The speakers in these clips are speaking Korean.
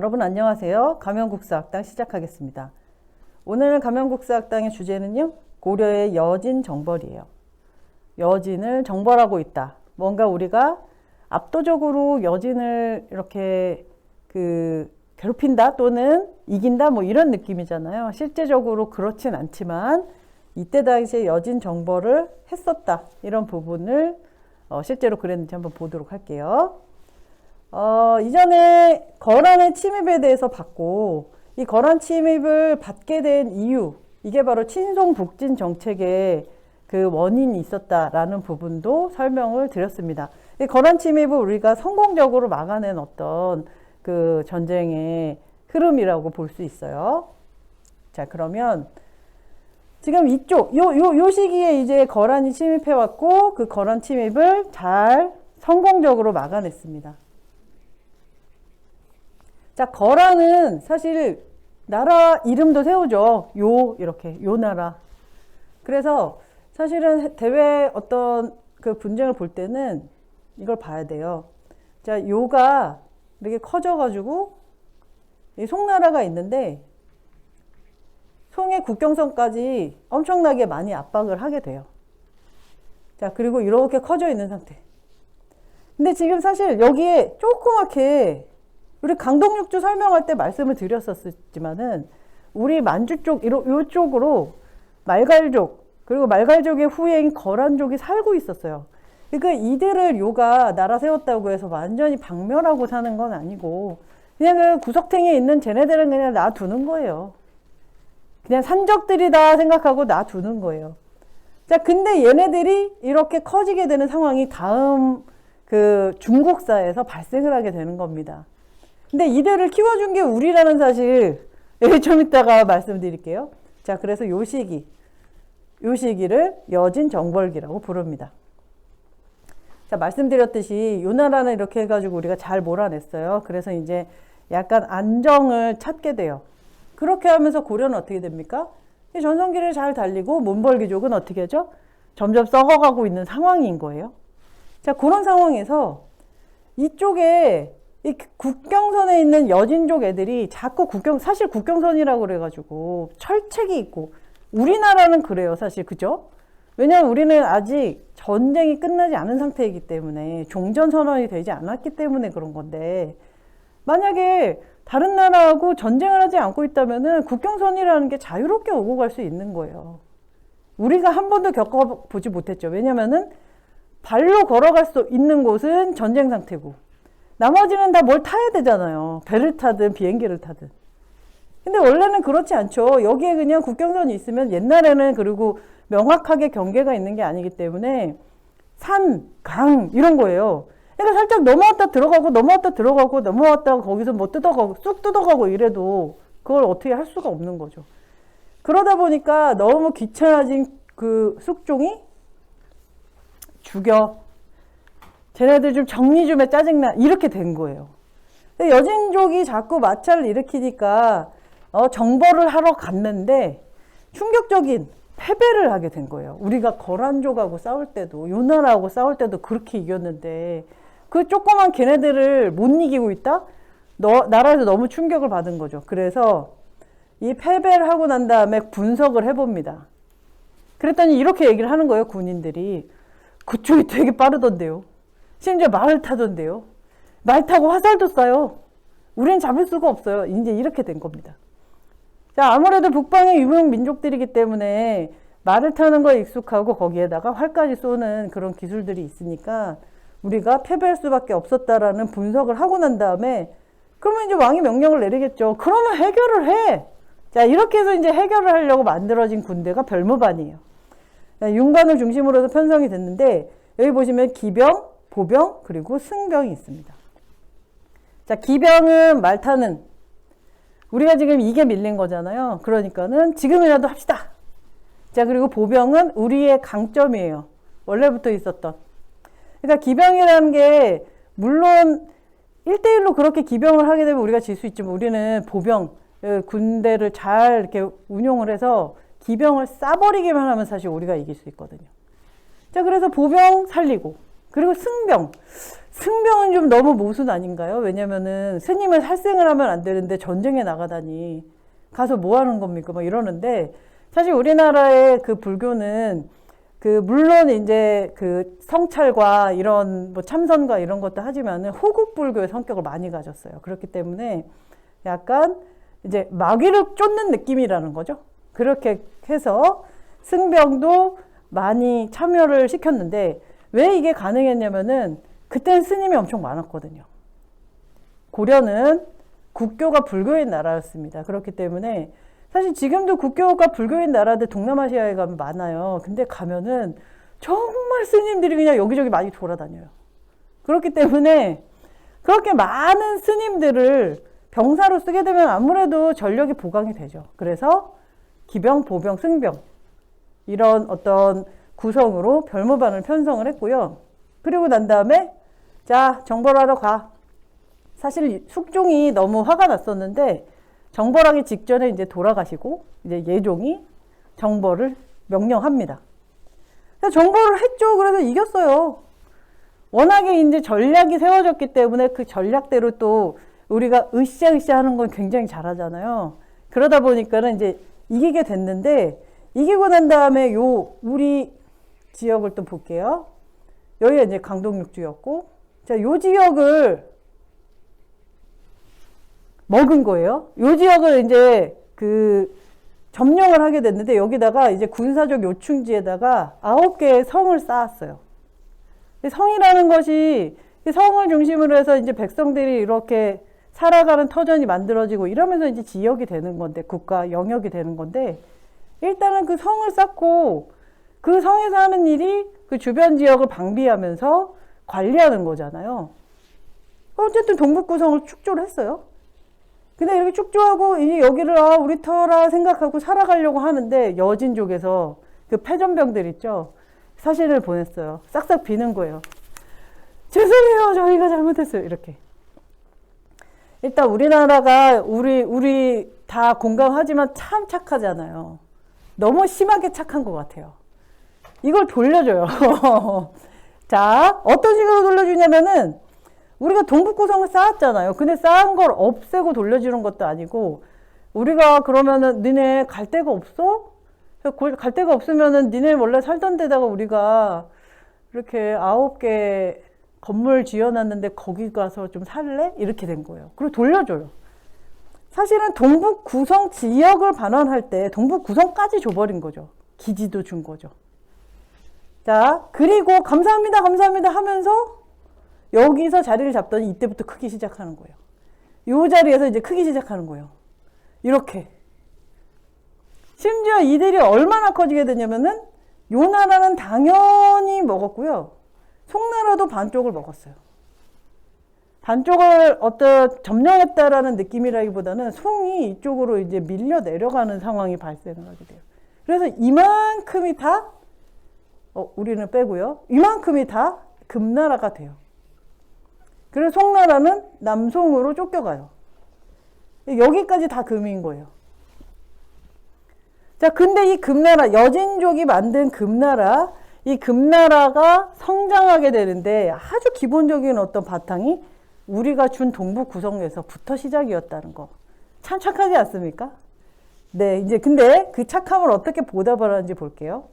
여러분 안녕하세요. 가면국사학당 시작하겠습니다. 오늘 가면국사학당의 주제는요. 고려의 여진 정벌이에요. 여진을 정벌하고 있다. 뭔가 우리가 압도적으로 여진을 이렇게 그 괴롭힌다 또는 이긴다 뭐 이런 느낌이잖아요. 실제적으로 그렇진 않지만 이때 당시에 여진 정벌을 했었다. 이런 부분을 어, 실제로 그랬는지 한번 보도록 할게요. 어, 이전에 거란의 침입에 대해서 봤고 이 거란 침입을 받게 된 이유 이게 바로 친송 북진 정책의 그 원인이 있었다라는 부분도 설명을 드렸습니다. 이 거란 침입을 우리가 성공적으로 막아낸 어떤 그 전쟁의 흐름이라고 볼 수 있어요. 자, 그러면 지금 이쪽 요 요 요 시기에 이제 거란이 침입해 왔고 그 거란 침입을 잘 성공적으로 막아냈습니다. 자, 거란은 사실 나라 이름도 세우죠. 요 이렇게 요 나라. 그래서 사실은 대외 어떤 그 분쟁을 볼 때는 이걸 봐야 돼요. 자, 요가 이렇게 커져가지고 이 송나라가 있는데 송의 국경선까지 엄청나게 많이 압박을 하게 돼요. 자, 그리고 이렇게 커져 있는 상태. 근데 지금 사실 여기에 조그맣게 우리 강동육주 설명할 때 말씀을 드렸었지만은 우리 만주 쪽 이로 요쪽으로 말갈족 그리고 말갈족의 후예인 거란족이 살고 있었어요. 그러니까 이들을 요가 나라 세웠다고 해서 완전히 박멸하고 사는 건 아니고 그냥 그 구석탱이에 있는 쟤네들은 그냥 놔두는 거예요. 그냥 산적들이다 생각하고 놔두는 거예요. 자, 근데 얘네들이 이렇게 커지게 되는 상황이 다음 그 중국사에서 발생을 하게 되는 겁니다. 근데 이들을 키워준 게 우리라는 사실 예, 좀 이따가 말씀드릴게요. 자, 그래서 요 시기, 요 시기를 여진 정벌기라고 부릅니다. 자, 말씀드렸듯이 요 나라는 이렇게 해가지고 우리가 잘 몰아냈어요. 그래서 이제 약간 안정을 찾게 돼요. 그렇게 하면서 고려는 어떻게 됩니까? 전성기를 잘 달리고 몬벌기족은 어떻게 하죠? 점점 썩어가고 있는 상황인 거예요. 자, 그런 상황에서 이쪽에 이 국경선에 있는 여진족 애들이 자꾸 국경, 사실 국경선이라고 그래가지고 철책이 있고, 우리나라는 그래요, 사실. 그죠? 왜냐하면 우리는 아직 전쟁이 끝나지 않은 상태이기 때문에, 종전 선언이 되지 않았기 때문에 그런 건데, 만약에 다른 나라하고 전쟁을 하지 않고 있다면은 국경선이라는 게 자유롭게 오고 갈 수 있는 거예요. 우리가 한 번도 겪어보지 못했죠. 왜냐면은 발로 걸어갈 수 있는 곳은 전쟁 상태고, 나머지는 다 뭘 타야 되잖아요. 배를 타든 비행기를 타든. 근데 원래는 그렇지 않죠. 여기에 그냥 국경선이 있으면 옛날에는 그리고 명확하게 경계가 있는 게 아니기 때문에 산, 강 이런 거예요. 그러니까 살짝 넘어왔다 들어가고 넘어왔다 들어가고 넘어왔다가 거기서 뭐 뜯어가고 쑥 뜯어가고 이래도 그걸 어떻게 할 수가 없는 거죠. 그러다 보니까 너무 귀찮아진 그 숙종이 죽여 쟤네들 좀 정리 좀 해 짜증나 이렇게 된 거예요. 여진족이 자꾸 마찰을 일으키니까 어, 정벌을 하러 갔는데 충격적인 패배를 하게 된 거예요. 우리가 거란족하고 싸울 때도 요나라하고 싸울 때도 그렇게 이겼는데 그 조그만 걔네들을 못 이기고 있다? 너, 나라에서 너무 충격을 받은 거죠. 그래서 이 패배를 하고 난 다음에 분석을 해봅니다. 그랬더니 이렇게 얘기를 하는 거예요, 군인들이. 그쪽이 되게 빠르던데요. 심지어 말을 타던데요. 말 타고 화살도 쏴요. 우리는 잡을 수가 없어요. 이제 이렇게 된 겁니다. 자, 아무래도 북방의 유명 민족들이기 때문에 말을 타는 거에 익숙하고 거기에다가 활까지 쏘는 그런 기술들이 있으니까 우리가 패배할 수밖에 없었다라는 분석을 하고 난 다음에 그러면 이제 왕이 명령을 내리겠죠. 그러면 해결을 해. 자, 이렇게 해서 이제 해결을 하려고 만들어진 군대가 별무반이에요. 윤관을 중심으로 해서 편성이 됐는데 여기 보시면 기병, 보병, 그리고 승병이 있습니다. 자, 기병은 말 타는 우리가 지금 이게 밀린 거잖아요. 그러니까는 지금이라도 합시다. 자, 그리고 보병은 우리의 강점이에요. 원래부터 있었던. 그러니까 기병이라는 게 물론 1대1로 그렇게 기병을 하게 되면 우리가 질 수 있지만 우리는 보병, 어, 군대를 잘 이렇게 운용을 해서 기병을 싸버리기만 하면 사실 우리가 이길 수 있거든요. 자, 그래서 보병 살리고 그리고 승병. 승병은 좀 너무 모순 아닌가요? 왜냐면은 스님은 살생을 하면 안 되는데 전쟁에 나가다니 가서 뭐 하는 겁니까? 막 이러는데 사실 우리나라의 그 불교는 그 물론 이제 그 성찰과 이런 뭐 참선과 이런 것도 하지만은 호국 불교의 성격을 많이 가졌어요. 그렇기 때문에 약간 이제 마귀를 쫓는 느낌이라는 거죠. 그렇게 해서 승병도 많이 참여를 시켰는데 왜 이게 가능했냐면은 그때는 스님이 엄청 많았거든요. 고려는 국교가 불교인 나라였습니다. 그렇기 때문에 사실 지금도 국교가 불교인 나라들 동남아시아에 가면 많아요. 근데 가면은 정말 스님들이 그냥 여기저기 많이 돌아다녀요. 그렇기 때문에 그렇게 많은 스님들을 병사로 쓰게 되면 아무래도 전력이 보강이 되죠. 그래서 기병, 보병, 승병 이런 어떤 구성으로 별무반을 편성을 했고요. 그리고 난 다음에 자 정벌하러 가. 사실 숙종이 너무 화가 났었는데 정벌하기 직전에 이제 돌아가시고 이제 예종이 정벌을 명령합니다. 정벌을 했죠. 그래서 이겼어요. 워낙에 이제 전략이 세워졌기 때문에 그 전략대로 또 우리가 으쌰으쌰 하는 건 굉장히 잘하잖아요. 그러다 보니까는 이제 이기게 됐는데 이기고 난 다음에 요 우리 지역을 또 볼게요. 여기가 이제 강동육주였고 자, 요 지역을 먹은 거예요. 요 지역을 이제 그 점령을 하게 됐는데 여기다가 이제 군사적 요충지에다가 아홉 개의 성을 쌓았어요. 성이라는 것이 성을 중심으로 해서 이제 백성들이 이렇게 살아가는 터전이 만들어지고 이러면서 이제 지역이 되는 건데 국가 영역이 되는 건데 일단은 그 성을 쌓고 그 성에서 하는 일이 그 주변 지역을 방비하면서 관리하는 거잖아요. 어쨌든 동북구성을 축조를 했어요. 근데 이렇게 축조하고 이제 여기를 아 우리 터라 생각하고 살아가려고 하는데 여진족에서 그 패전병들 있죠. 사진을 보냈어요. 싹싹 비는 거예요. 죄송해요. 저희가 잘못했어요. 이렇게. 일단 우리나라가 우리 우리 다 공감하지만 참 착하잖아요. 너무 심하게 착한 것 같아요. 이걸 돌려줘요. 자, 어떤 식으로 돌려주냐면은 우리가 동북구성을 쌓았잖아요. 근데 쌓은 걸 없애고 돌려주는 것도 아니고 우리가 그러면은 니네 갈 데가 없어? 갈 데가 없으면은 니네 원래 살던 데다가 우리가 이렇게 아홉 개 건물 지어놨는데 거기 가서 좀 살래? 이렇게 된 거예요. 그리고 돌려줘요. 사실은 동북 구성 지역을 반환할 때 동북 구성까지 줘버린 거죠. 기지도 준 거죠. 자, 그리고 감사합니다, 감사합니다 하면서 여기서 자리를 잡더니 이때부터 크기 시작하는 거예요. 이 자리에서 이제 크기 시작하는 거예요. 이렇게. 심지어 이들이 얼마나 커지게 되냐면은 요 나라는 당연히 먹었고요. 송나라도 반쪽을 먹었어요. 반쪽을 어떤 점령했다라는 느낌이라기보다는 송이 이쪽으로 이제 밀려 내려가는 상황이 발생을 하게 돼요. 그래서 이만큼이 다 어, 우리는 빼고요. 이만큼이 다 금나라가 돼요. 그래서 송나라는 남송으로 쫓겨가요. 여기까지 다 금인 거예요. 자, 근데 이 금나라, 여진족이 만든 금나라, 이 금나라가 성장하게 되는데 아주 기본적인 어떤 바탕이 우리가 준 동북 구성에서부터 시작이었다는 거. 참 착하지 않습니까? 네, 이제 근데 그 착함을 어떻게 보답을 하는지 볼게요.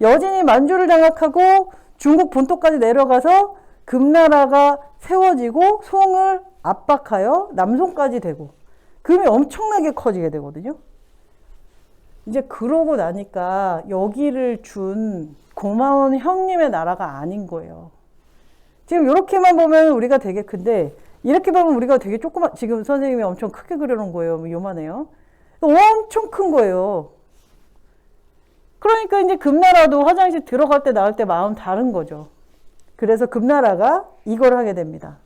여진이 만주를 장악하고 중국 본토까지 내려가서 금나라가 세워지고 송을 압박하여 남송까지 되고 금이 엄청나게 커지게 되거든요. 이제 그러고 나니까 여기를 준 고마운 형님의 나라가 아닌 거예요. 지금 이렇게만 보면 우리가 되게 큰데 이렇게 보면 우리가 되게 조그만 지금 선생님이 엄청 크게 그려놓은 거예요. 뭐 요만해요. 엄청 큰 거예요. 그러니까 이제 금나라도 화장실 들어갈 때 나올 때 마음 다른 거죠. 그래서 금나라가 이걸 하게 됩니다.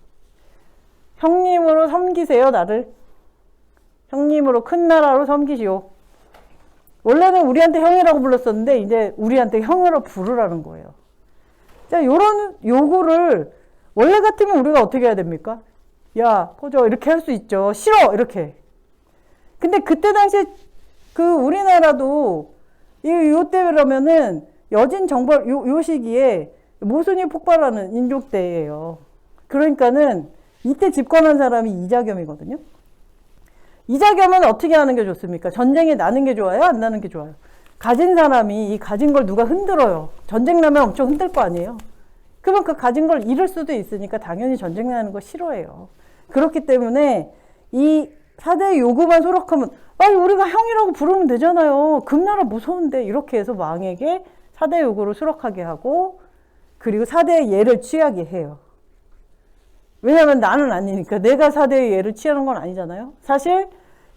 형님으로 섬기세요, 나를. 형님으로 큰 나라로 섬기시오. 원래는 우리한테 형이라고 불렀었는데 이제 우리한테 형으로 부르라는 거예요. 자, 요런 요구를 원래 같으면 우리가 어떻게 해야 됩니까? 야, 꺼져 이렇게 할 수 있죠. 싫어 이렇게. 근데 그때 당시에 그 우리나라도 이 요 때라면은 여진 정벌 요, 요 시기에 모순이 폭발하는 인종대예요. 그러니까는 이때 집권한 사람이 이자겸이거든요. 이자겸은 어떻게 하는 게 좋습니까? 전쟁에 나는 게 좋아요? 안 나는 게 좋아요? 가진 사람이 이 가진 걸 누가 흔들어요. 전쟁 나면 엄청 흔들 거 아니에요? 그러면 그 가진 걸 잃을 수도 있으니까 당연히 전쟁 나는 거 싫어해요. 그렇기 때문에 이 4대 요구만 수락하면 아니 우리가 형이라고 부르면 되잖아요. 금나라 무서운데 이렇게 해서 왕에게 4대 요구를 수락하게 하고 그리고 4대의 예를 취하게 해요. 왜냐하면 나는 아니니까 내가 4대의 예를 취하는 건 아니잖아요. 사실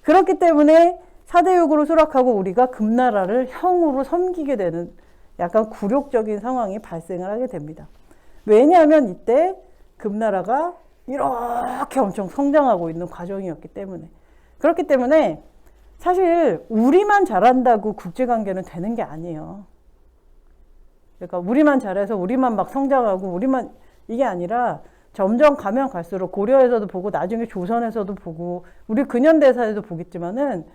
그렇기 때문에 4대 요구를 수락하고 우리가 금나라를 형으로 섬기게 되는 약간 굴욕적인 상황이 발생을 하게 됩니다. 왜냐하면 이때 금나라가 이렇게 엄청 성장하고 있는 과정이었기 때문에 그렇기 때문에 사실 우리만 잘한다고 국제관계는 되는 게 아니에요. 그러니까 우리만 잘해서 우리만 막 성장하고 우리만 이게 아니라 점점 가면 갈수록 고려에서도 보고 나중에 조선에서도 보고 우리 근현대사에도 보겠지만은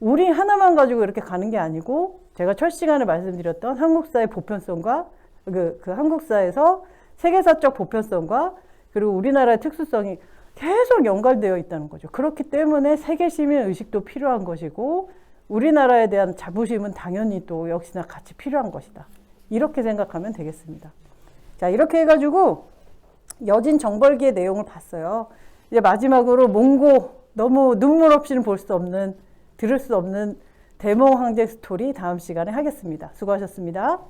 우리 하나만 가지고 이렇게 가는 게 아니고 제가 첫 시간에 말씀드렸던 한국사의 보편성과 그, 그 한국사에서 세계사적 보편성과 그리고 우리나라의 특수성이 계속 연관되어 있다는 거죠. 그렇기 때문에 세계 시민 의식도 필요한 것이고 우리나라에 대한 자부심은 당연히 또 역시나 같이 필요한 것이다. 이렇게 생각하면 되겠습니다. 자, 이렇게 해가지고 여진 정벌기의 내용을 봤어요. 이제 마지막으로 몽고 너무 눈물 없이는 볼 수 없는 들을 수 없는 대몽 황제 스토리 다음 시간에 하겠습니다. 수고하셨습니다.